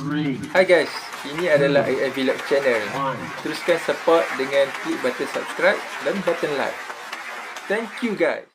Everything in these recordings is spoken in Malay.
three, Hai guys, ini adalah AI Vlog channel. Teruskan support dengan klik button subscribe dan button like. Thank you guys.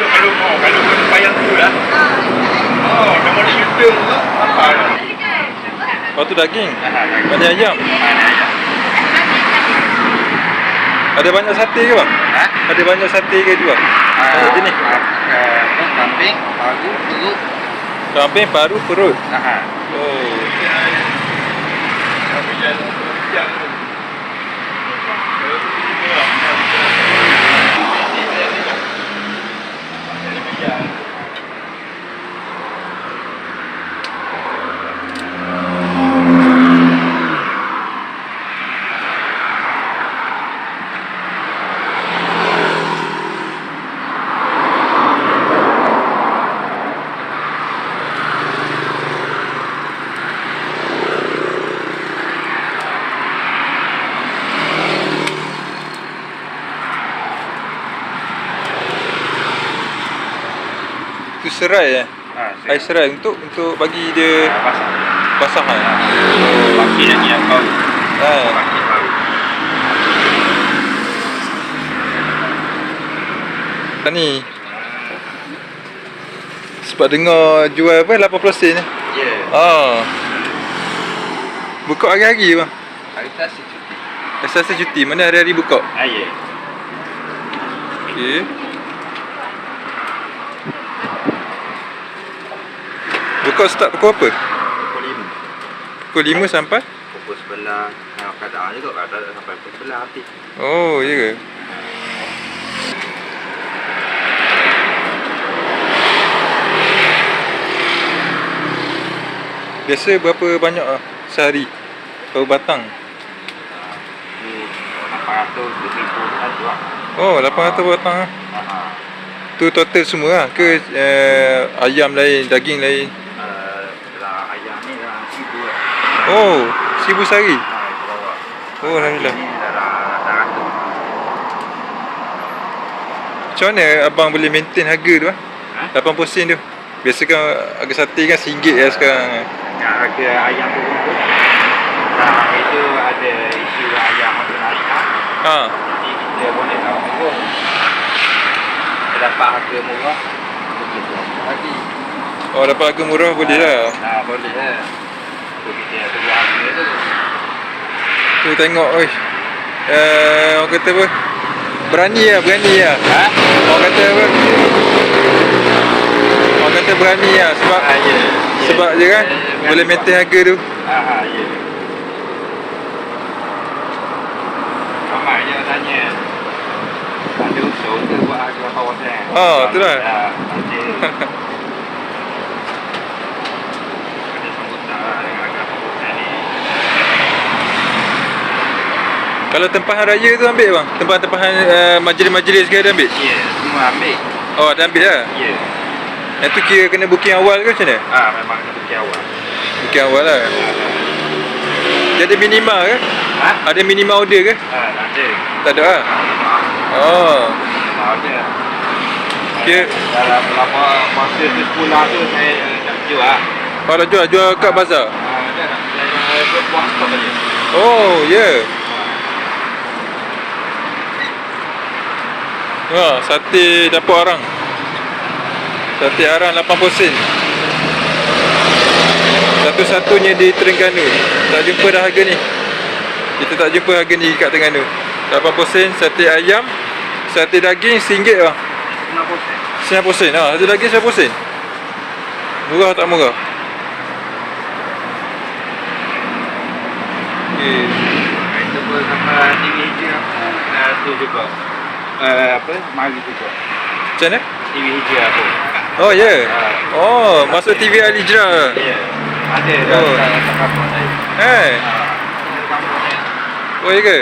Kalau kalau mau kalau kau payah tu lah. Oh, nama dia YouTube tu apa? Oh tu daging. Banyak ayam. Ada banyak sate ke bang? Ha? Ada banyak sate ke juga? Ah, Ada jenis. ah, kambing, paru, perut. Kambing, paru, perut. Ah. Oh. Kami serai eh. Ah, Air serai untuk untuk bagi dia pasal. basah eh. Baki lagi yang bau. Ha. Baki bau. Dan ni. Sebab dengar jual apa 80 sen eh. Ya. Ah. Buka hari-hari bang. Hari Selasa cuti. Asal cuti mana hari-hari buka? Ah, ya. Okey. Buka start pukul apa? Pukul lima. Pukul 5 sampai? Pukul sebelah. Nah, kadang juga kadang sampai pukul sebelah habis. Oh, ya ke? Biasa berapa banyak ah sehari? Berapa batang? Ni 800 ribu satu lah. Oh, 800 batang ah. Ah, Tu total semua lah ke uh, ayam lain, daging lain? uh, lah ayam ni dah seribu lah. Oh, 1000 sehari. Ah. Oh, alhamdulillah. Macam mana abang boleh maintain harga tu ah? Ha? 80 sen tu. Biasa kan harga sate kan RM1 lah sekarang. Harga ayam tu. Nah, itu ada isu ayam ada naik. Ha. Jadi kita boleh tunggu. Kita dapat harga murah. Lagi. Oh, dapat harga murah boleh lah. Nah, boleh lah. Tu tu. Tu tengok oi. Eh, orang kata apa? Berani lah, berani lah. Ha? Orang kata apa? Orang kata berani lah sebab Ah, ya. ya. sebab je kan Ya, boleh maintain harga tu. Ah, ah, ya. Ramai je tanya. Ada usul ke buat harga kawasan? Oh, itulah. Ah, ada. Ada sambutan lah dengan harga kawasan ni. Kalau tempahan raya tu ambil bang? Tempahan-tempahan uh, majlis-majlis ke ada ambil? Ya, semua ambil. Oh, ada ambil lah. Ya. Yang tu kira kena booking awal ke macam mana? Ah, memang kena pergi awal. Booking awal lah. Dia ada minima ke? Ha? Ada minima order ke? Ah, tak ada. Tak ada lah. Oh. Tak ada. Kira Dalam berapa masa tu sekolah tu saya nak jual lah. kalau jual jual kat bazar. Ah, ada. Saya buat buat stok aja. Oh, ya. Yeah. Wah, sate dapur arang. Sate arang 80 sen. Satu-satunya di Terengganu. Tak jumpa dah harga ni. Kita tak jumpa harga ni kat Terengganu. 80 sen sate ayam, sate daging RM1 lah. 90 sen. 90 sen. Ha, sate daging 90 sen. Murah tak murah? Okay. Itu pun tu juga. Uh, apa? Mari juga. Macam mana? TV hijau tu. Oh ya. Yeah. Ah. Oh, masuk TV Al Hijrah. Ya. Ada Oh. dah oh. kampung saya. Eh. Ah, kampung saya. Oh ya ke?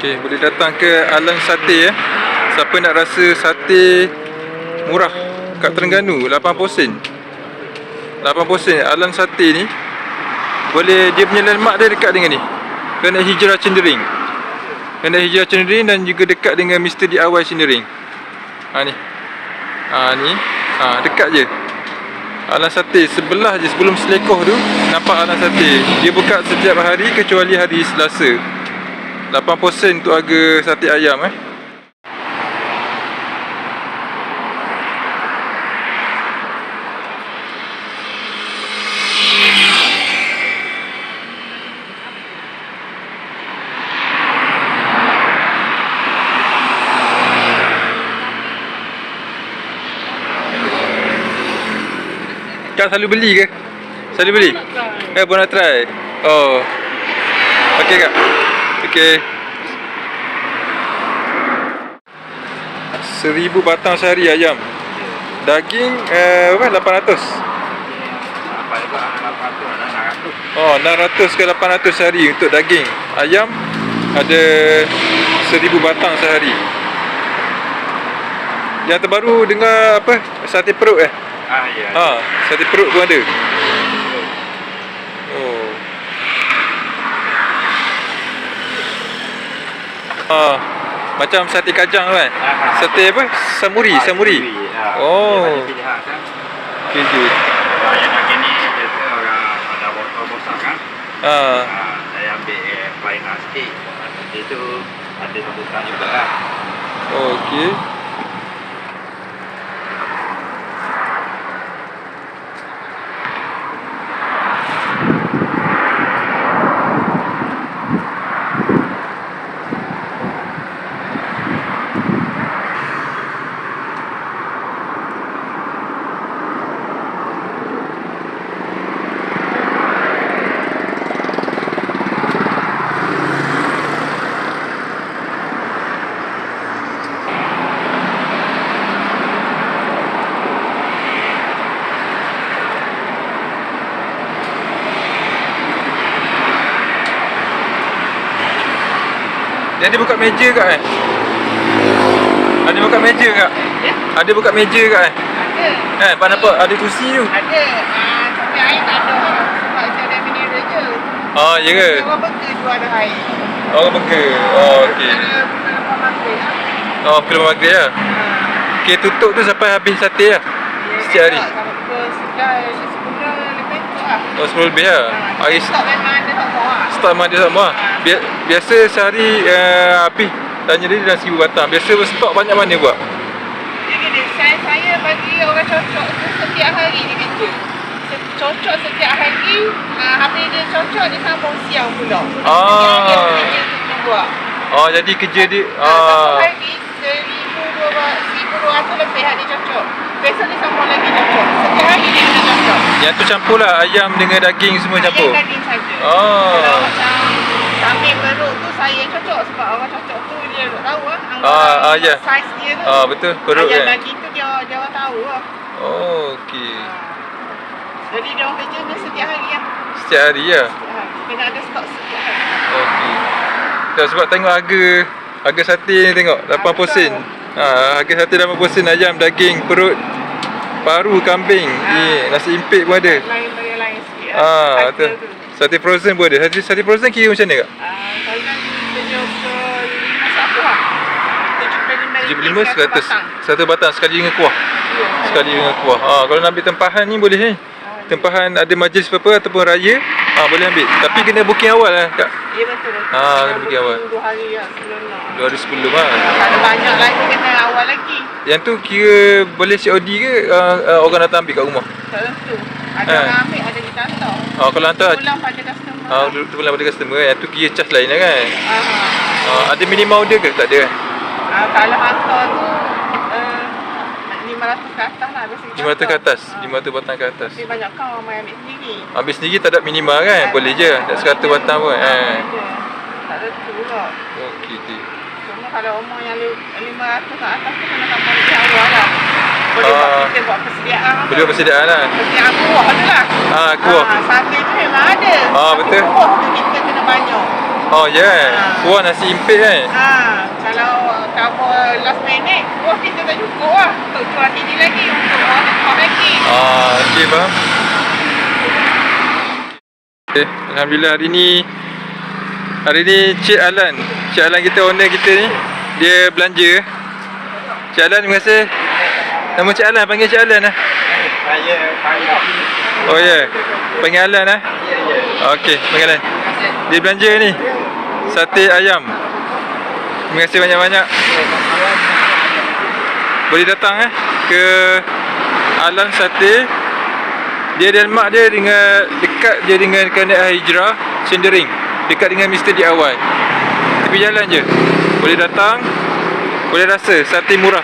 Okey, boleh datang ke Alang Sate ya. Siapa nak rasa sate murah kat Terengganu 80 sen. 80 sen Alang Sate ni boleh dia punya landmark dia dekat dengan ni. Kena Hijrah Cendering. Kena Hijrah Cendering dan juga dekat dengan Mr. DIY Cendering. Ha ni. Ha ni. Ha dekat je. Alang Sate sebelah je sebelum selekoh tu nampak Alang Sate. Dia buka setiap hari kecuali hari Selasa. 80 sen untuk harga sate ayam eh. Kak selalu beli ke? Selalu beli? Eh, nak try? Oh. Okey kak. Okey. Seribu batang sehari ayam. Daging eh, apa? 800. Apa juga? 800 Oh, 600 ke 800 sehari untuk daging. Ayam ada 1000 batang sehari. Yang terbaru dengar apa? Sate perut eh? Ah, ya. Ha, sate perut pun ada. Oh. Ah, macam sate kajang tu kan? Ah, Sate apa? Samuri, Ah, samuri. ah. Oh. Kan. Keju. Ah, yang nak ni biasa orang ada botol bosak kan. Ah, Ah, saya ambil eh, flying nasi. Dia tu ada sebutan juga lah. okey. Dia ada buka meja kat eh? Ada buka meja kak? Ya, Ada buka meja kat eh? ada. Eh, apa nampak? Ada kursi tu. Ada. Ah, tapi air tak ada. Sebab saya ada mineral je. Oh, ya ke? Orang tu ada air. Orang burger. Oh, okey. Ada pukul 8 maghrib. Oh, pukul 5 maghrib lah. Ah, Okey, tutup tu sampai habis sate lah. dia Setiap hari? Kalau pukul 9, 10 lebih tu lah. Oh, 10 lebih lah. Ah, Hari Stok memang ada tak tahu lah. start memang dia sama lah. Bia- Biasa sehari uh, habis. Tanya dia dalam 1000 batang. Biasa stok banyak mana buat? Dia gini, saya, saya bagi orang cocok tu setiap hari dia kerja. Cocok setiap hari, ah, habis dia cocok dia sambung siang pula. Ah. Dia dia buat. Oh, jadi kerja dia... Ah. Satu Ah. hari seribu seribu dua ratus lebih hari cocok. Besok dia sambung lagi cocok. Setiap hari dia kena cocok. Yang tu campur lah. Ayam dengan daging semua campur. Ayam daging saja. Oh. Kalau macam kambing beruk tu saya yang cocok sebab orang cocok tu dia tahu lah. Ah, ah, ya. Saiz dia tu. Ah, betul. Perut Ayam kan? daging tu dia, dia orang tahu lah. Oh, okey. Ah. Jadi dia orang kerja ni setiap hari lah. Setiap hari. Setiap hari. Kena ada stok setiap hari. Okey. Tak sebab tengok harga harga sate ni tengok 80 sen. Ha, harga sate 80 sen ayam, daging, perut, paru kambing, Ah. ni nasi impit pun ada. Lain bagi lain sikit Ah, betul. tu. Sate frozen pun ada. Sate, sate frozen kira macam mana kak? Ah, kalau nak tujuh puluh lima satu lah. Tujuh puluh lima 75 100. batang. Satu batang sekali dengan kuah. Ya. Sekali dengan kuah. Ha, kalau nak ambil tempahan ni boleh ni. Tempahan ada majlis apa-apa ataupun raya, ha, boleh ambil. Tapi kena booking awal lah kak. Ya betul. Ah, Kena pergi awal. booking Dua hari lah sebelum nak. Dua hari sebelum lah. Kalau banyak lagi kena awal lagi. Yang tu kira boleh COD ke uh, uh, orang datang ambil kat rumah? Tak tentu. Ada Ah. orang ambil, ada kita hantar. Ha, kalau hantar Pulang pada customer. Ah, uh, tu bulan pada customer kan. Yang tu kira charge lain lah kan. Aha. Uh, ada minimum order ke? Tak ada kan? Ah, kalau hantar tu 500 ke atas lah biasa kita 500 ke atas, Ah. 500 batang ke atas. Tapi banyak kau ramai ambil sendiri. Ambil sendiri tak ada minimal kan? Boleh je. Tak 100 batang pun. Ah, Eh. Tak ada tu juga. Okey, okey. Cuma kalau umur yang li- 500 ke atas tu kena tambah lebih awal lah. Boleh buat Ah. kita buat persediaan. apa. Boleh persediaan lah. Persediaan kuah tu lah. Ah, kuah. Ah, sate tu memang ada. Tapi betul. Kuah tu kita kena banyak. Oh, ya. Yeah. Ah. Kuah nasi impit kan? Ah, kalau cover last minute, kuah kita tak cukup lah. Untuk jual ini lagi, untuk orang kuah lagi. Ah, okey faham. Okay, Alhamdulillah hari ni Hari ni Cik Alan Cik Alan kita owner kita ni Dia belanja Cik Alan terima kasih Nama Cik Alan panggil Cik Alan lah Saya. Oh ya yeah. Panggil Alan lah Ya, ya. Okey panggil Alan Dia belanja ni Sate ayam. Terima kasih banyak-banyak. Boleh datang eh Ke Alan Sate. Dia dan mak dia dengan Dekat je dengan Kanak Hijrah Cendering Dekat dengan Mr. DIY Tepi jalan je. Boleh datang. Boleh rasa Sate murah.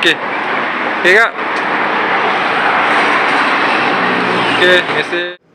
Okey. Okey kak. Okey Terima kasih